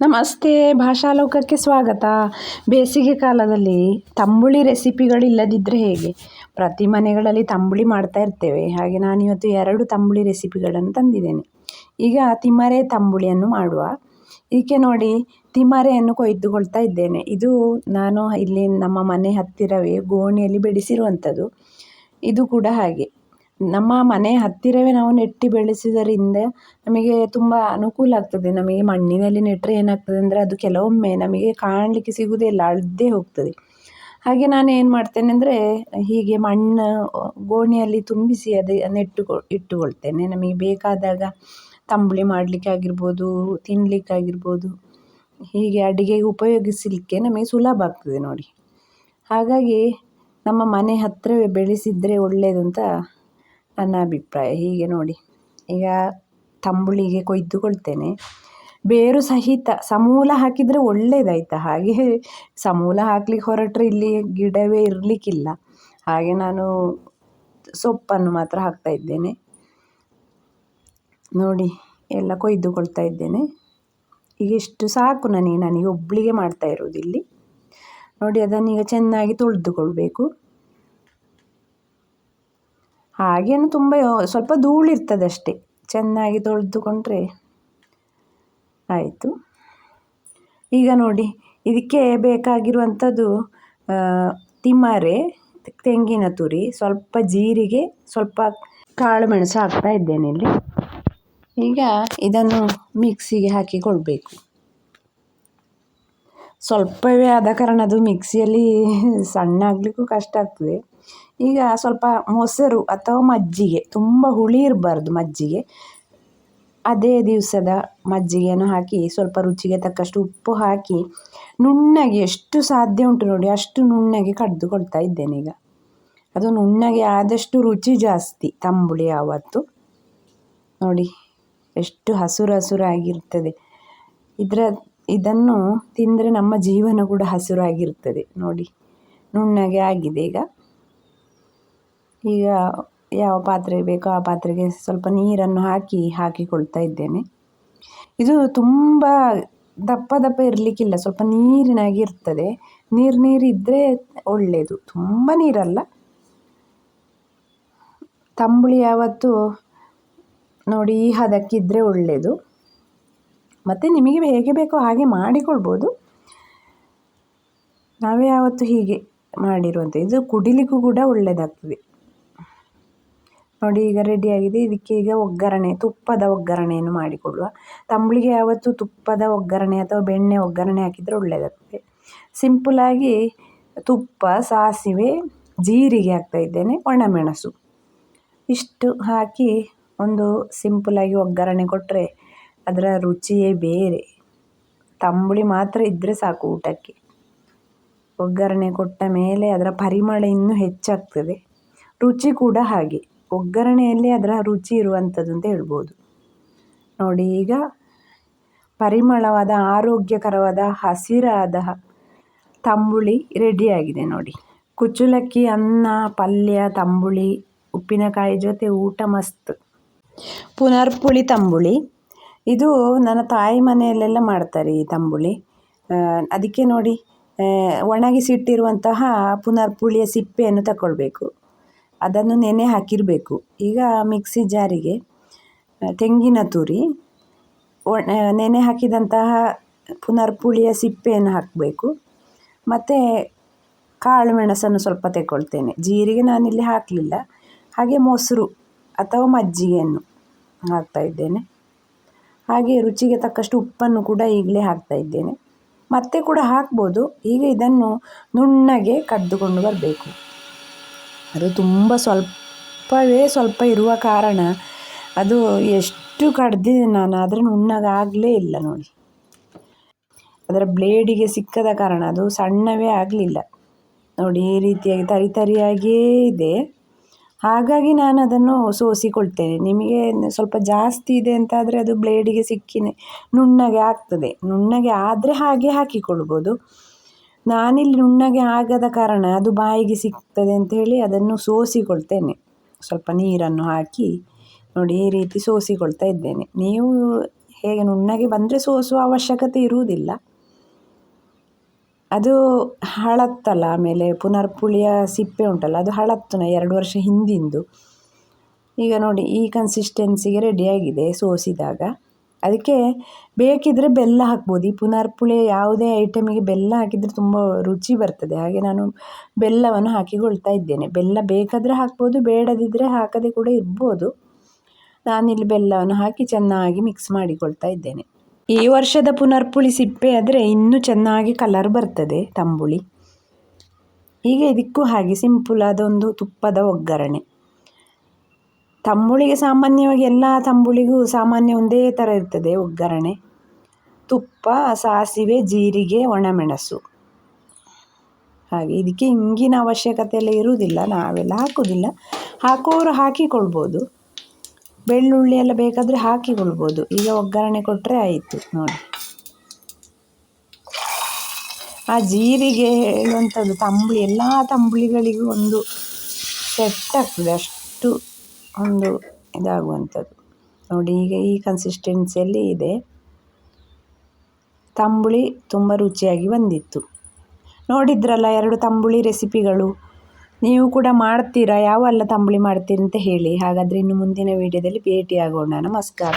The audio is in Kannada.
ನಮಸ್ತೆ ಭಾಷಾಲೋಕಕ್ಕೆ ಸ್ವಾಗತ. ಬೇಸಿಗೆ ಕಾಲದಲ್ಲಿ ತಂಬುಳಿ ರೆಸಿಪಿಗಳಿಲ್ಲದಿದ್ದರೆ ಹೇಗೆ? ಪ್ರತಿ ಮನೆಗಳಲ್ಲಿ ತಂಬುಳಿ ಮಾಡ್ತಾ ಇರ್ತೇವೆ. ಹಾಗೆ ನಾನಿವತ್ತು ಎರಡು ತಂಬುಳಿ ರೆಸಿಪಿಗಳನ್ನು ತಂದಿದ್ದೇನೆ. ಈಗ ತಿಮ್ಮರೆ ತಂಬುಳಿಯನ್ನು ಮಾಡುವ. ಈಕೆ ನೋಡಿ ತಿಮರೆಯನ್ನು ಕೊಯ್ದುಕೊಳ್ತಾ ಇದ್ದೇನೆ. ಇದು ನಾನು ಇಲ್ಲಿ ನಮ್ಮ ಮನೆ ಹತ್ತಿರವೇ ಗೋಣಿಯಲ್ಲಿ ಬೆಳೆಸಿರುವಂಥದ್ದು. ಇದು ಕೂಡ ಹಾಗೆ. ನಮ್ಮ ಮನೆ ಹತ್ತಿರವೇ ನಾವು ನೆಟ್ಟು ಬೆಳೆಸಿದರಿಂದ ನಮಗೆ ತುಂಬ ಅನುಕೂಲ ಆಗ್ತದೆ. ನಮಗೆ ಮಣ್ಣಿನಲ್ಲಿ ನೆಟ್ಟರೆ ಏನಾಗ್ತದೆ ಅಂದರೆ ಅದು ಕೆಲವೊಮ್ಮೆ ನಮಗೆ ಕಾಣಲಿಕ್ಕೆ ಸಿಗುವುದೇ ಇಲ್ಲ, ಅಳಿದೇ ಹೋಗ್ತದೆ. ಹಾಗೆ ನಾನು ಏನು ಮಾಡ್ತೇನೆ ಅಂದರೆ ಹೀಗೆ ಮಣ್ಣು ಗೋಣಿಯಲ್ಲಿ ತುಂಬಿಸಿ ಅದೇ ನೆಟ್ಟು ಇಟ್ಟುಕೊಳ್ತೇನೆ. ನಮಗೆ ಬೇಕಾದಾಗ ತಂಬುಳಿ ಮಾಡಲಿಕ್ಕೆ ಆಗಿರ್ಬೋದು ತಿನ್ನಲಿಕ್ಕಾಗಿರ್ಬೋದು ಹೀಗೆ ಅಡುಗೆಗೆ ಉಪಯೋಗಿಸಲಿಕ್ಕೆ ನಮಗೆ ಸುಲಭ ಆಗ್ತದೆ ನೋಡಿ. ಹಾಗಾಗಿ ನಮ್ಮ ಮನೆ ಹತ್ತಿರವೇ ಬೆಳೆಸಿದರೆ ಒಳ್ಳೆಯದು ಅಂತ ನನ್ನ ಅಭಿಪ್ರಾಯ ಹೀಗೆ ನೋಡಿ. ಈಗ ತಂಬುಳಿಗೆ ಕೊಯ್ದುಕೊಳ್ತೇನೆ ಬೇರು ಸಹಿತ ಸಮೂಲ ಹಾಕಿದರೆ ಒಳ್ಳೆಯದಾಯ್ತಾ ಹಾಗೆ ಸಮೂಲ ಹಾಕ್ಲಿಕ್ಕೆ ಹೊರಟ್ರೆ ಇಲ್ಲಿ ಗಿಡವೇ ಇರಲಿಕ್ಕಿಲ್ಲ. ಹಾಗೆ ನಾನು ಸೊಪ್ಪನ್ನು ಮಾತ್ರ ಹಾಕ್ತಾ ಇದ್ದೇನೆ. ನೋಡಿ, ಎಲ್ಲ ಕೊಯ್ದುಕೊಳ್ತಾ ಇದ್ದೇನೆ. ಈಗ ಇಷ್ಟು ಸಾಕು ನನಗೆ ನನಗೆ ಒಬ್ಬಳಿಗೆ ಮಾಡ್ತಾ ಇರೋದು ಇಲ್ಲಿ. ನೋಡಿ, ಅದನ್ನೀಗ ಚೆನ್ನಾಗಿ ತೊಳೆದುಕೊಳ್ಬೇಕು. ಹಾಗೇನು ತುಂಬ ಸ್ವಲ್ಪ ಧೂಳಿರ್ತದಷ್ಟೇ ಚೆನ್ನಾಗಿ ತೊಳೆದುಕೊಂಡ್ರೆ ಆಯಿತು. ಈಗ ನೋಡಿ, ಇದಕ್ಕೆ ಬೇಕಾಗಿರುವಂಥದ್ದು ತಿಮ್ಮರೆ ತೆಂಗಿನ ತುರಿ, ಸ್ವಲ್ಪ ಜೀರಿಗೆ, ಸ್ವಲ್ಪ ಕಾಳು ಮೆಣಸು ಹಾಕ್ತಾ ಇದ್ದೇನೆ ಇಲ್ಲಿ. ಈಗ ಇದನ್ನು ಮಿಕ್ಸಿಗೆ ಹಾಕಿಕೊಳ್ಬೇಕು ಸ್ವಲ್ಪವೇ ಆದ ಕಾರಣ ಅದು ಮಿಕ್ಸಿಯಲ್ಲಿ ಸಣ್ಣ ಆಗಲಿಕ್ಕೂ ಕಷ್ಟ ಆಗ್ತದೆ. ಈಗ ಸ್ವಲ್ಪ ಮೊಸರು ಅಥವಾ ಮಜ್ಜಿಗೆ, ತುಂಬ ಹುಳಿ ಇರಬಾರ್ದು ಮಜ್ಜಿಗೆ. ಅದೇ ದಿವಸದ ಮಜ್ಜಿಗೆಯನ್ನು ಹಾಕಿ, ಸ್ವಲ್ಪ ರುಚಿಗೆ ತಕ್ಕಷ್ಟು ಉಪ್ಪು ಹಾಕಿ, ನುಣ್ಣಗೆ ಎಷ್ಟು ಸಾಧ್ಯ ಉಂಟು ನೋಡಿ, ಅಷ್ಟು ನುಣ್ಣಗೆ ಕಡಿದುಕೊಳ್ತಾ ಇದ್ದೇನೆ ಈಗ. ಅದು ನುಣ್ಣಗೆ ಆದಷ್ಟು ರುಚಿ ಜಾಸ್ತಿ ತಂಬುಳಿ ಆವತ್ತು ನೋಡಿ, ಎಷ್ಟು ಹಸುರು ಹಸುರಾಗಿರ್ತದೆ ಇದರ ಇದನ್ನು ತಿಂದರೆ ನಮ್ಮ ಜೀವನ ಕೂಡ ಹಸಿರಾಗಿರ್ತದೆ. ನೋಡಿ, ನುಣ್ಣಗೆ ಆಗಿದೆ ಈಗ. ಈಗ ಯಾವ ಪಾತ್ರೆ ಬೇಕೋ ಆ ಪಾತ್ರೆಗೆ ಸ್ವಲ್ಪ ನೀರನ್ನು ಹಾಕಿ, ಹಾಕಿಕೊಳ್ತಾ ಇದ್ದೇನೆ. ಇದು ತುಂಬ ದಪ್ಪ ದಪ್ಪ ಇರಲಿಕ್ಕಿಲ್ಲ, ಸ್ವಲ್ಪ ನೀರಿನಾಗಿ ಇರ್ತದೆ. ನೀರು ನೀರು ಇದ್ದರೆ ಒಳ್ಳೆಯದು ತುಂಬ ನೀರಲ್ಲ. ತಂಬುಳಿ ಯಾವತ್ತು ನೋಡಿ ಈ ಹದಕ್ಕಿದ್ದರೆ ಒಳ್ಳೆಯದು ಮತ್ತು ನಿಮಗೆ ಹೇಗೆ ಬೇಕೋ ಹಾಗೆ ಮಾಡಿಕೊಳ್ಬೋದು. ನಾವೇ ಯಾವತ್ತು ಹೀಗೆ ಮಾಡಿರುವಂಥ ಇದು ಕುಡಿಲಿಕ್ಕೂ ಕೂಡ ಒಳ್ಳೆಯದಾಗ್ತದೆ ನೋಡಿ, ಈಗ ರೆಡಿಯಾಗಿದೆ ಇದಕ್ಕೆ ಈಗ ಒಗ್ಗರಣೆ, ತುಪ್ಪದ ಒಗ್ಗರಣೆಯನ್ನು ಮಾಡಿಕೊಳ್ಳುವ. ತಂಬಳಿಗೆ ಯಾವತ್ತು ತುಪ್ಪದ ಒಗ್ಗರಣೆ ಅಥವಾ ಬೆಣ್ಣೆ ಒಗ್ಗರಣೆ ಹಾಕಿದರೆ ಒಳ್ಳೆಯದಾಗ್ತದೆ ಸಿಂಪಲಾಗಿ ತುಪ್ಪ, ಸಾಸಿವೆ, ಜೀರಿಗೆ ಹಾಕ್ತಾಯಿದ್ದೇನೆ ಒಣಮೆಣಸು. ಇಷ್ಟು ಹಾಕಿ ಒಂದು ಸಿಂಪಲಾಗಿ ಒಗ್ಗರಣೆ ಕೊಟ್ಟರೆ ಅದರ ರುಚಿಯೇ ಬೇರೆ. ತಂಬುಳಿ ಮಾತ್ರ ಇದ್ದರೆ ಸಾಕು ಊಟಕ್ಕೆ. ಒಗ್ಗರಣೆ ಕೊಟ್ಟ ಮೇಲೆ ಅದರ ಪರಿಮಳ ಇನ್ನೂ ಹೆಚ್ಚಾಗ್ತದೆ. ರುಚಿ ಕೂಡ ಹಾಗೆ. ಒಗ್ಗರಣೆಯಲ್ಲಿ ಅದರ ರುಚಿ ಇರುವಂಥದ್ದು ಅಂತ ಹೇಳ್ಬೋದು. ನೋಡಿ, ಈಗ ಪರಿಮಳವಾದ, ಆರೋಗ್ಯಕರವಾದ, ಹಸಿರಾದ ತಂಬುಳಿ ರೆಡಿಯಾಗಿದೆ ನೋಡಿ. ಕುಚ್ಚಲಕ್ಕಿ, ಅನ್ನ, ಪಲ್ಯ, ತಂಬುಳಿ, ಉಪ್ಪಿನಕಾಯಿ ಜೊತೆ ಊಟ ಮಸ್ತ್. ಪುನರ್ಪುಳಿ ತಂಬುಳಿ. ಇದು ನನ್ನ ತಾಯಿ ಮನೆಯಲ್ಲೆಲ್ಲ ಮಾಡ್ತಾರೆ ಈ ತಂಬುಳಿ. ಅದಕ್ಕೆ ನೋಡಿ ಒಣಗಿಸಿಟ್ಟಿರುವಂತಹ ಪುನರ್ಪುಳಿಯ ಸಿಪ್ಪೆಯನ್ನು ತಗೊಳ್ಬೇಕು ಅದನ್ನು ನೆನೆ ಹಾಕಿರಬೇಕು. ಈಗ ಮಿಕ್ಸಿ ಜಾರಿಗೆ ತೆಂಗಿನ ತುರಿ ನೆನೆ ಹಾಕಿದಂತಹ ಪುನರ್ಪುಳಿಯ ಸಿಪ್ಪೆಯನ್ನು ಹಾಕಬೇಕು. ಮತ್ತು ಕಾಳು ಮೆಣಸನ್ನು ಸ್ವಲ್ಪ ತೆಗೊಳ್ತೇನೆ ಜೀರಿಗೆ ನಾನಿಲ್ಲಿ ಹಾಕಲಿಲ್ಲ. ಹಾಗೆ ಮೊಸರು ಅಥವಾ ಮಜ್ಜಿಗೆಯನ್ನು ಹಾಕ್ತಾಯಿದ್ದೇನೆ ಹಾಗೆ ರುಚಿಗೆ ತಕ್ಕಷ್ಟು ಉಪ್ಪನ್ನು ಕೂಡ ಈಗಲೇ ಹಾಕ್ತಾ ಇದ್ದೇನೆ. ಮತ್ತೆ ಕೂಡ ಹಾಕ್ಬೋದು. ಈಗ ಇದನ್ನು ನುಣ್ಣಗೆ ಕದ್ದುಕೊಂಡು ಬರಬೇಕು. ಅದು ತುಂಬ ಸ್ವಲ್ಪವೇ ಸ್ವಲ್ಪ ಇರುವ ಕಾರಣ ಅದು ಎಷ್ಟು ಕಡ್ದಿದೆ ನಾನು ಆದರೆ ನುಣ್ಣಗಾಗಲೇ ಇಲ್ಲ ನೋಡಿ. ಅದರ ಬ್ಲೇಡಿಗೆ ಸಿಕ್ಕದ ಕಾರಣ ಅದು ಸಣ್ಣವೇ ಆಗಲಿಲ್ಲ. ನೋಡಿ, ಈ ರೀತಿಯಾಗಿ ತರಿ ತರಿಯಾಗಿಯೇ ಇದೆ. ಹಾಗಾಗಿ ನಾನು ಅದನ್ನು ಸೋಸಿಕೊಳ್ತೇನೆ. ನಿಮಗೆ ಸ್ವಲ್ಪ ಜಾಸ್ತಿ ಇದೆ ಅಂತಾದರೆ ಅದು ಬ್ಲೇಡಿಗೆ ಸಿಕ್ಕಿ ನುಣ್ಣಗೆ ಆಗ್ತದೆ. ನುಣ್ಣಗೆ ಆದರೆ ಹಾಗೆ ಹಾಕಿಕೊಳ್ಬೋದು. ನಾನಿಲ್ಲಿ ನುಣ್ಣಗೆ ಆಗದ ಕಾರಣ ಅದು ಬಾಯಿಗೆ ಸಿಗ್ತದೆ ಅಂತ ಹೇಳಿ ಅದನ್ನು ಸೋಸಿಕೊಳ್ತೇನೆ. ಸ್ವಲ್ಪ ನೀರನ್ನು ಹಾಕಿ ನೋಡಿ ಈ ರೀತಿ ಸೋಸಿಕೊಳ್ತಾ ಇದ್ದೇನೆ. ನೀವು ಹೇಗೆ ನುಣ್ಣಗೆ ಬಂದರೆ ಸೋಸುವ ಅವಶ್ಯಕತೆ ಇರುವುದಿಲ್ಲ. ಅದು ಹಳತ್ತಲ್ಲ, ಆಮೇಲೆ ಪುನರ್ಪುಳಿಯ ಸಿಪ್ಪೆ ಉಂಟಲ್ಲ, ಅದು ಹಳತ್ತು ನ ಎರಡು ವರ್ಷ ಹಿಂದಿಂದು. ಈಗ ನೋಡಿ, ಈ ಕನ್ಸಿಸ್ಟೆನ್ಸಿಗೆ ರೆಡಿಯಾಗಿದೆ ಸೋಸಿದಾಗ. ಅದಕ್ಕೆ ಬೇಕಿದ್ದರೆ ಬೆಲ್ಲ ಹಾಕ್ಬೋದು. ಈ ಪುನರ್ಪುಳಿಯ ಯಾವುದೇ ಐಟಮಿಗೆ ಬೆಲ್ಲ ಹಾಕಿದರೆ ತುಂಬ ರುಚಿ ಬರ್ತದೆ. ಹಾಗೆ ನಾನು ಬೆಲ್ಲವನ್ನು ಹಾಕಿಕೊಳ್ತಾ ಇದ್ದೇನೆ. ಬೆಲ್ಲ ಬೇಕಾದರೆ ಹಾಕ್ಬೋದು ಬೇಡದಿದ್ದರೆ ಹಾಕದೆ ಕೂಡ ಇರ್ಬೋದು. ನಾನಿಲ್ಲಿ ಬೆಲ್ಲವನ್ನು ಹಾಕಿ ಚೆನ್ನಾಗಿ ಮಿಕ್ಸ್ ಮಾಡಿಕೊಳ್ತಾ ಇದ್ದೇನೆ. ಈ ವರ್ಷದ ಪುನರ್ಪುಳಿ ಸಿಪ್ಪೆ ಆದರೆ ಇನ್ನೂ ಚೆನ್ನಾಗಿ ಕಲರ್ ಬರ್ತದೆ, ತಂಬುಳಿ. ಈಗ ಇದಕ್ಕೂ ಹಾಗೆ ಸಿಂಪಲ್ ಅದೊಂದು ತುಪ್ಪದ ಒಗ್ಗರಣೆ. ತಂಬುಳಿಗೆ ಸಾಮಾನ್ಯವಾಗಿ ಎಲ್ಲ ತಂಬುಳಿಗೂ ಸಾಮಾನ್ಯ ಒಂದೇ ಥರ ಇರ್ತದೆ ಒಗ್ಗರಣೆ. ತುಪ್ಪ, ಸಾಸಿವೆ, ಜೀರಿಗೆ, ಒಣಮೆಣಸು. ಹಾಗೆ ಇದಕ್ಕೆ ಇಂಗಿನ ಅವಶ್ಯಕತೆ ಎಲ್ಲ ಇರುವುದಿಲ್ಲ, ನಾವೆಲ್ಲ ಹಾಕೋದಿಲ್ಲ ಹಾಕೋರು ಹಾಕಿಕೊಳ್ಬೋದು. ಬೆಳ್ಳುಳ್ಳಿ ಎಲ್ಲ ಬೇಕಾದರೆ ಹಾಕಿಕೊಳ್ಬೋದು ಈಗ ಒಗ್ಗರಣೆ ಕೊಟ್ಟರೆ ಆಯಿತು, ನೋಡಿ. ಆ ಜೀರಿಗೆ ಹೇಳುವಂಥದ್ದು ತಂಬುಳಿ, ಎಲ್ಲ ತಂಬುಳಿಗಳಿಗೂ ಒಂದು ಸೆಟ್ ಆಗ್ತದೆ, ಅಷ್ಟು ಒಂದು ಇದಾಗುವಂಥದ್ದು. ನೋಡಿ, ಈಗ ಈ ಕನ್ಸಿಸ್ಟೆನ್ಸಿಯಲ್ಲಿ ಇದೆ. ತಂಬುಳಿ ತುಂಬ ರುಚಿಯಾಗಿ ಬಂದಿತ್ತು. ನೋಡಿದ್ರಲ್ಲ ಎರಡು ತಂಬುಳಿ ರೆಸಿಪಿಗಳು ನೀವು ಕೂಡ ಮಾಡ್ತೀರಾ? ಯಾವೆಲ್ಲ ತಂಬುಳಿ ಮಾಡ್ತೀರಿ ಅಂತ ಹೇಳಿ. ಹಾಗಾದರೆ ಇನ್ನು ಮುಂದಿನ ವೀಡಿಯೋದಲ್ಲಿ ಭೇಟಿಯಾಗೋಣ. ನಮಸ್ಕಾರ.